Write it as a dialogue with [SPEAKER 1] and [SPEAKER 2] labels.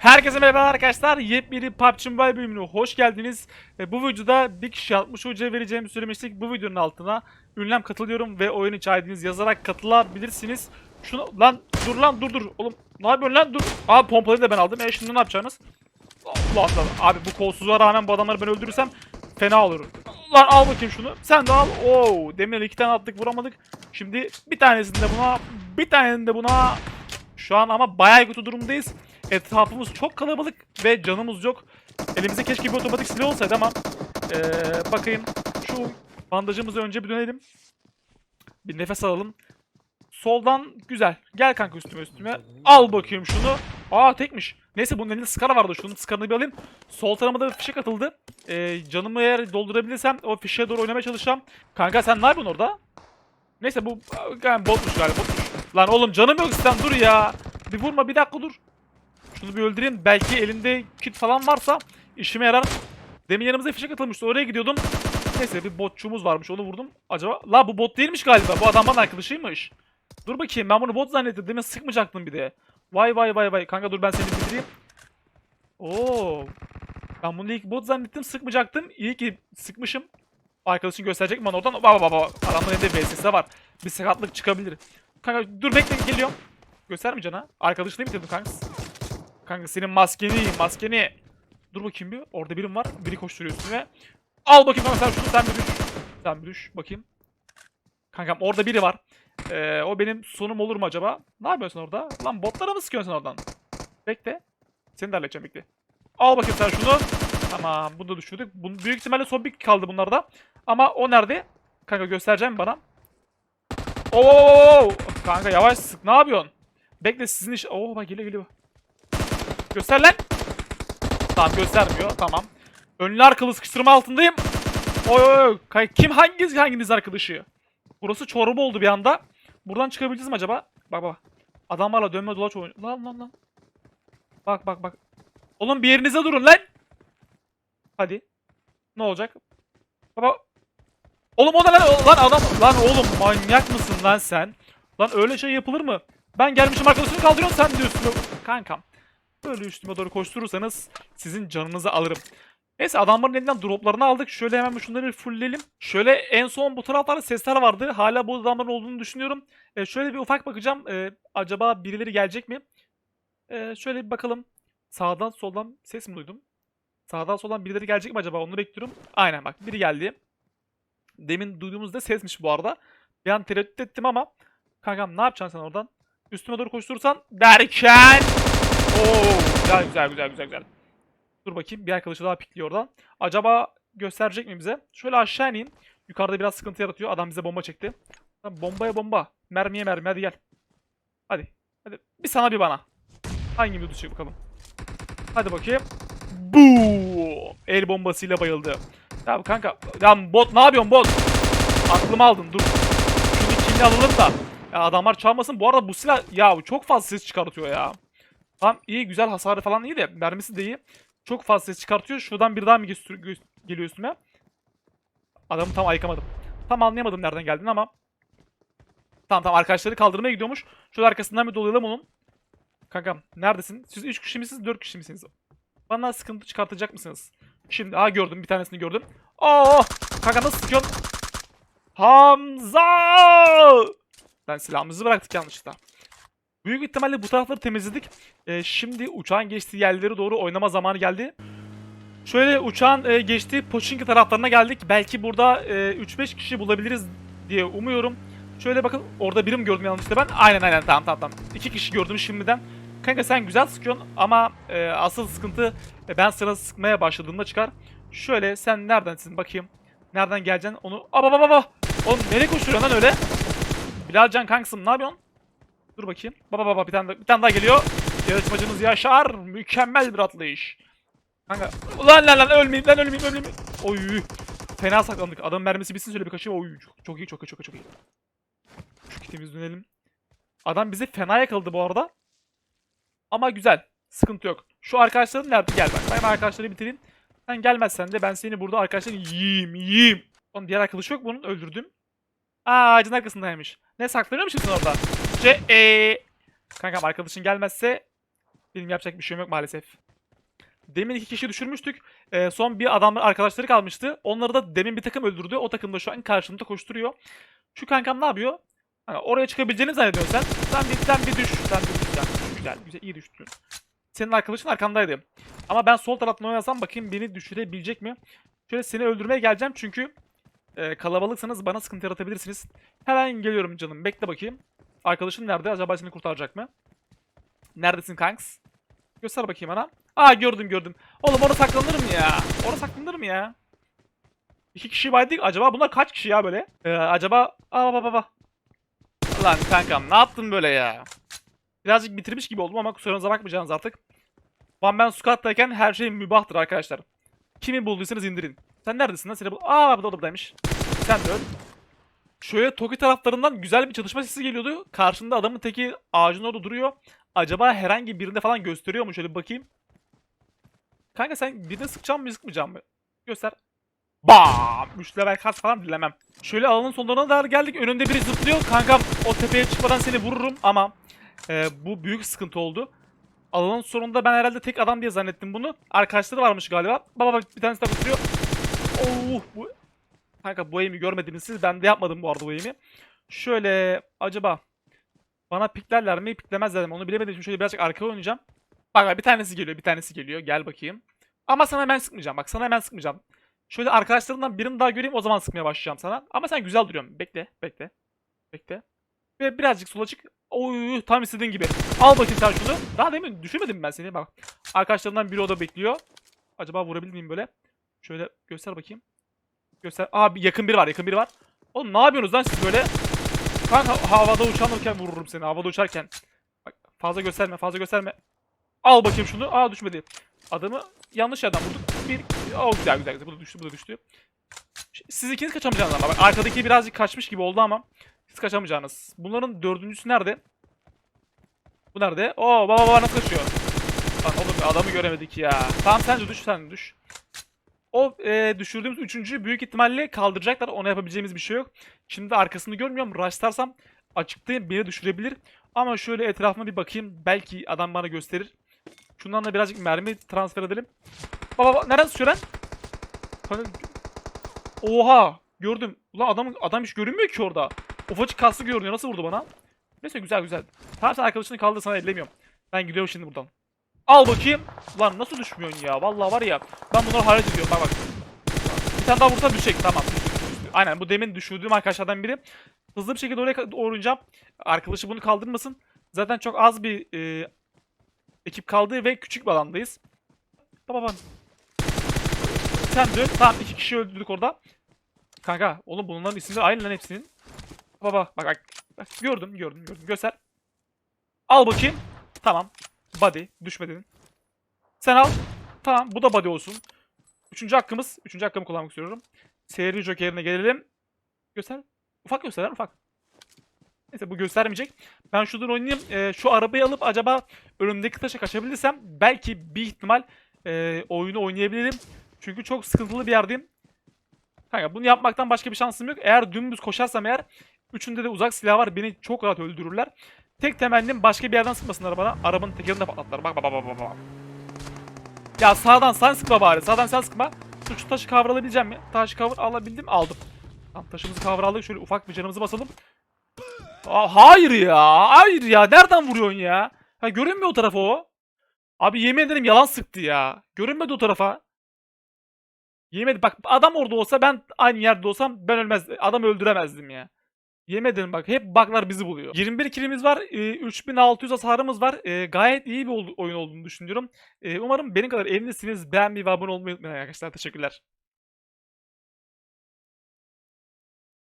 [SPEAKER 1] Herkese merhaba arkadaşlar. Yepyeni PUBG Mobile bölümüne hoş geldiniz. E, bu videoda bir kişi 60 hoca vereceğimi söylemiştik. Bu videonun altına ünlem katılıyorum ve oyun içi yazarak katılabilirsiniz. Şunu lan dur lan dur dur. Oğlum ne yapıyorsun lan dur. Abi pompaları da ben aldım. E şimdi ne yapacaksınız? Allah Allah. Abi bu kolsuzluğa rağmen bu adamları ben öldürürsem fena olur. Lan al bakayım şunu. Sen de al. Oo, demir iki tane attık vuramadık. Şimdi bir tanesini de buna, bir tanesini de buna. Şu an ama bayağı kötü durumdayız. Etrafımız çok kalabalık ve canımız yok. Elimizde keşke bir otomatik silah olsaydı ama ee, bakayım şu bandajımızı önce bir dönelim. Bir nefes alalım. Soldan güzel. Gel kanka üstüme üstüme. Al bakayım şunu. Aa tekmiş. Neyse bunun elinde skara vardı. Şunun skarını bir alayım. Sol tarafıma da bir fişek atıldı. Ee, canımı eğer doldurabilirsem o fişeğe doğru oynamaya çalışacağım. Kanka sen ne yapıyorsun orada? Neyse bu yani botmuş galiba botmuş. Lan oğlum canım yok sen dur ya. Bir vurma bir dakika dur. Şunu bir öldüreyim. Belki elinde kit falan varsa işime yarar. Demin yanımıza fişek atılmıştı. Oraya gidiyordum. Neyse bir botçumuz varmış. Onu vurdum. Acaba? La bu bot değilmiş galiba. Bu adam bana arkadaşıymış. Dur bakayım. Ben bunu bot zannettim. Demin sıkmayacaktım bir de. Vay vay vay vay. Kanka dur ben seni bitireyim. Oo. Ben bunu ilk bot zannettim. Sıkmayacaktım. İyi ki sıkmışım. Arkadaşın gösterecek mi bana oradan? Baba baba. Adamın elinde VSS var. Bir sakatlık çıkabilir. Kanka dur bekle geliyorum. Göstermeyeceksin ha. Arkadaşını bitirdim kanka. Kanka senin maskeni yiyeyim maskeni. Dur bakayım bir. Orada birim var. Biri koşturuyor üstüne. Al bakayım kanka sen şunu sen bir düş. Sen bir düş bakayım. Kankam orada biri var. Ee, o benim sonum olur mu acaba? Ne yapıyorsun orada? Lan botlara mı sıkıyorsun oradan? Bekle. Seni de halledeceğim bekle. Al bakayım sen şunu. Tamam bunu da düşürdük. Bunun, büyük ihtimalle son bir kaldı bunlarda. Ama o nerede? Kanka göstereceğim bana. Oo! Kanka yavaş sık. Ne yapıyorsun? Bekle sizin iş... Oo bak geliyor geliyor. Göster lan. Tamam göstermiyor. Tamam. Önlü arkalı sıkıştırma altındayım. Oy oy oy. Kim hanginiz hanginiz arkadaşı? Burası çorba oldu bir anda. Buradan çıkabileceğiz mi acaba? Bak bak. Adamlarla dönme dolaş oyun. Lan lan lan. Bak bak bak. Oğlum bir yerinize durun lan. Hadi. Ne olacak? Baba. Oğlum o ne lan? Lan adam. Lan oğlum manyak mısın lan sen? Lan öyle şey yapılır mı? Ben gelmişim arkadaşını kaldırıyorum sen diyorsun. Kankam. Böyle üstüme doğru koşturursanız sizin canınızı alırım. Neyse adamların elinden droplarını aldık. Şöyle hemen şunları fullleyelim. Şöyle en son bu taraflarda sesler vardı. Hala bu adamların olduğunu düşünüyorum. E, şöyle bir ufak bakacağım. E, acaba birileri gelecek mi? E, şöyle bir bakalım. Sağdan soldan ses mi duydum? Sağdan soldan birileri gelecek mi acaba? Onu bekliyorum. Aynen bak biri geldi. Demin duyduğumuzda sesmiş bu arada. Bir an tereddüt ettim ama. Kankam ne yapacaksın sen oradan? Üstüme doğru koşturursan derken. Oo güzel güzel güzel güzel güzel. Dur bakayım bir arkadaşı daha pikliyor oradan. Acaba gösterecek mi bize? Şöyle aşağı ineyim. Yukarıda biraz sıkıntı yaratıyor. Adam bize bomba çekti. Bombaya bomba. Mermiye mermi hadi gel. Hadi. Hadi. Bir sana bir bana. Hangi bir düşecek bakalım. Hadi bakayım. Bu El bombasıyla bayıldı. Ya kanka. Lan bot ne yapıyorsun bot? Aklımı aldın dur. Şunu kimle alalım da. Ya adamlar çalmasın. Bu arada bu silah ya çok fazla ses çıkartıyor ya. Tamam iyi güzel hasarı falan iyi de mermisi de iyi. Çok fazla çıkartıyor. Şuradan bir daha mı geliyor üstüme? Adamı tam ayıkamadım. Tam anlayamadım nereden geldiğini ama. Tamam tamam arkadaşları kaldırmaya gidiyormuş. Şöyle arkasından bir dolayalım onun. Kankam neredesin? Siz 3 kişi misiniz 4 kişi misiniz? Bana sıkıntı çıkartacak mısınız? Şimdi ha gördüm bir tanesini gördüm. Oo! Kanka nasıl sıkıyorsun? Hamza! Ben silahımızı bıraktık yanlışlıkla. Büyük ihtimalle bu tarafları temizledik. Ee, şimdi uçağın geçtiği yerlere doğru oynama zamanı geldi. Şöyle uçağın e, geçtiği Pochinki taraflarına geldik. Belki burada e, 3-5 kişi bulabiliriz diye umuyorum. Şöyle bakın orada birim gördüm yanlışlıkla ben. Aynen aynen tamam tamam tamam. İki kişi gördüm şimdiden. Kanka sen güzel sıkıyorsun ama e, asıl sıkıntı e, ben sıra sıkmaya başladığımda çıkar. Şöyle sen neredensin bakayım. Nereden geleceksin onu. Aba baba baba. Oğlum nereye koşturuyorsun lan öyle? Bilalcan kankasım ne yapıyorsun? Dur bakayım. Baba baba bir tane daha, bir tane daha geliyor. Yarışmacımız Yaşar. Mükemmel bir atlayış. Kanka. Lan lan lan ölmeyeyim lan ölmeyeyim ölmeyeyim. Oy. Fena saklandık. Adam mermisi bitsin şöyle bir kaçayım. Oy çok, iyi çok iyi çok iyi çok iyi. Şu kitimizi dönelim. Adam bizi fena yakaladı bu arada. Ama güzel. Sıkıntı yok. Şu arkadaşların nerede? Gel bak. Ben arkadaşları bitireyim. Sen gelmezsen de ben seni burada arkadaşların yiyeyim yiyeyım. Oğlum diğer arkadaşı yok bunun öldürdüm. Aa ağacın arkasındaymış. Ne saklanıyor musun sen orada? C e Kankam arkadaşın gelmezse Benim yapacak bir şeyim yok maalesef. Demin iki kişi düşürmüştük. Ee, son bir adam arkadaşları kalmıştı. Onları da demin bir takım öldürdü. O takım da şu an karşımda koşturuyor. Şu kankam ne yapıyor? Hani oraya çıkabileceğini zannediyorsun sen. Sen bir, sen bir düş. Sen bir düş. Sen düş. Güzel, güzel, iyi düştün. Senin arkadaşın arkandaydı. Ama ben sol taraftan oynasam bakayım beni düşürebilecek mi? Şöyle seni öldürmeye geleceğim çünkü e, kalabalıksanız bana sıkıntı yaratabilirsiniz. Hemen geliyorum canım. Bekle bakayım. Arkadaşın nerede? Acaba seni kurtaracak mı? Neredesin kanks? Göster bakayım bana. Aa gördüm gördüm. Oğlum orada saklanır mı ya? Orada saklanır mı ya? İki kişi baydık. Acaba bunlar kaç kişi ya böyle? Ee, acaba... Aa baba baba. Lan kankam ne yaptın böyle ya? Birazcık bitirmiş gibi oldum ama kusurlarınıza bakmayacaksınız artık. One Man Squad'dayken her şey mübahtır arkadaşlar. Kimi bulduysanız indirin. Sen neredesin lan? Seni bul... Aa bu da buradaymış. Sen de öl. Şöyle Toki taraflarından güzel bir çalışma sesi geliyordu. Karşında adamın teki ağacın orada duruyor. Acaba herhangi birinde falan gösteriyor mu? Şöyle bakayım. Kanka sen birine sıkacağım mı sıkmayacağım mı? Göster. Bam! 3 level kas falan dilemem. Şöyle alanın sonlarına doğru geldik. Önünde biri zıplıyor. Kankam o tepeye çıkmadan seni vururum ama e, bu büyük sıkıntı oldu. Alanın sonunda ben herhalde tek adam diye zannettim bunu. Arkadaşları varmış galiba. Baba bir tanesi de bitiriyor. Oh bu Kanka bu aim'i görmediniz siz. Ben de yapmadım bu arada bu aim'i. Şöyle acaba bana piklerler mi piklemezler mi onu bilemediğim için şöyle birazcık arkaya oynayacağım. Bak bir tanesi geliyor bir tanesi geliyor. Gel bakayım. Ama sana hemen sıkmayacağım. Bak sana hemen sıkmayacağım. Şöyle arkadaşlarından birini daha göreyim o zaman sıkmaya başlayacağım sana. Ama sen güzel duruyorsun. Bekle bekle. Bekle. Ve birazcık sola çık. Oy tam istediğin gibi. Al bakayım sen şunu. Daha demin düşürmedim ben seni bak. Arkadaşlarından biri o da bekliyor. Acaba vurabilir miyim böyle? Şöyle göster bakayım. Göster. Aa bir yakın biri var yakın biri var. Oğlum ne yapıyorsunuz lan siz böyle? Kanka havada uçarken vururum seni havada uçarken. Bak fazla gösterme fazla gösterme. Al bakayım şunu. Aa düşmedi. Adamı yanlış yerden vurduk. Bir... Oh güzel güzel güzel. Bu da düştü bu da düştü. Siz ikiniz kaçamayacaksınız ama. Arkadaki birazcık kaçmış gibi oldu ama. Siz kaçamayacaksınız. Bunların dördüncüsü nerede? Bu nerede? Oo baba baba nasıl kaçıyor? Lan oğlum adamı göremedik ya. Tamam sen de düş sen düş. O e, düşürdüğümüz üçüncüyü büyük ihtimalle kaldıracaklar. Ona yapabileceğimiz bir şey yok. Şimdi arkasını görmüyorum. Rushlarsam açıktayım beni düşürebilir. Ama şöyle etrafıma bir bakayım. Belki adam bana gösterir. Şundan da birazcık mermi transfer edelim. Baba baba nereden sıçıyor lan? Oha gördüm. Ulan adam, adam hiç görünmüyor ki orada. Ufacık kaslı görünüyor. Nasıl vurdu bana? Neyse güzel güzel. Tamam sen arkadaşını kaldır sana ellemiyorum. Ben gidiyorum şimdi buradan. Al bakayım. Lan nasıl düşmüyorsun ya? Vallahi var ya. Ben bunları hayret ediyorum. Bak bak. Bir tane daha vursa düşecek. Tamam. Aynen bu demin düşürdüğüm arkadaşlardan biri. Hızlı bir şekilde oraya oynayacağım. Arkadaşı bunu kaldırmasın. Zaten çok az bir e, ekip kaldı ve küçük bir alandayız. Baba baba. Sen dön. Tamam iki kişi öldürdük orada. Kanka oğlum bunların isimleri aynı lan hepsinin. Baba bak. bak. Gördüm gördüm gördüm. Göster. Al bakayım. Tamam. Body. Düşmedin. Sen al. Tamam. Bu da body olsun. Üçüncü hakkımız. Üçüncü hakkımı kullanmak istiyorum. Seyirci jokerine gelelim. Göster. Ufak göster ufak. Neyse bu göstermeyecek. Ben şuradan oynayayım. Ee, şu arabayı alıp acaba önümdeki taşa kaçabilirsem belki bir ihtimal e, oyunu oynayabilirim. Çünkü çok sıkıntılı bir yerdeyim. Kanka bunu yapmaktan başka bir şansım yok. Eğer dümdüz koşarsam eğer üçünde de uzak silah var. Beni çok rahat öldürürler. Tek temennim başka bir yerden sıkmasınlar bana. Arabanın tekerini de patlattılar. Bak bak bak bak bak. Ya sağdan sen sıkma bari. Sağdan sen sıkma. Şu, şu taşı kavra alabileceğim mi? Taşı kavur alabildim. Aldım. Tamam taşımızı kavra aldık. Şöyle ufak bir canımızı basalım. Aa, hayır ya. Hayır ya. Nereden vuruyorsun ya? Ha görünmüyor o tarafa o. Abi yemin ederim yalan sıktı ya. Görünmedi o tarafa. Yemedi. Bak adam orada olsa ben aynı yerde olsam ben ölmez. Adam öldüremezdim ya. Yemedim bak. Hep bug'lar bizi buluyor. 21 kilimiz var. e, 3600 hasarımız var. E, gayet iyi bir oyun olduğunu düşünüyorum. E, umarım benim kadar elinizsiniz. Beğenmeyi ve abone olmayı unutmayın arkadaşlar. Teşekkürler.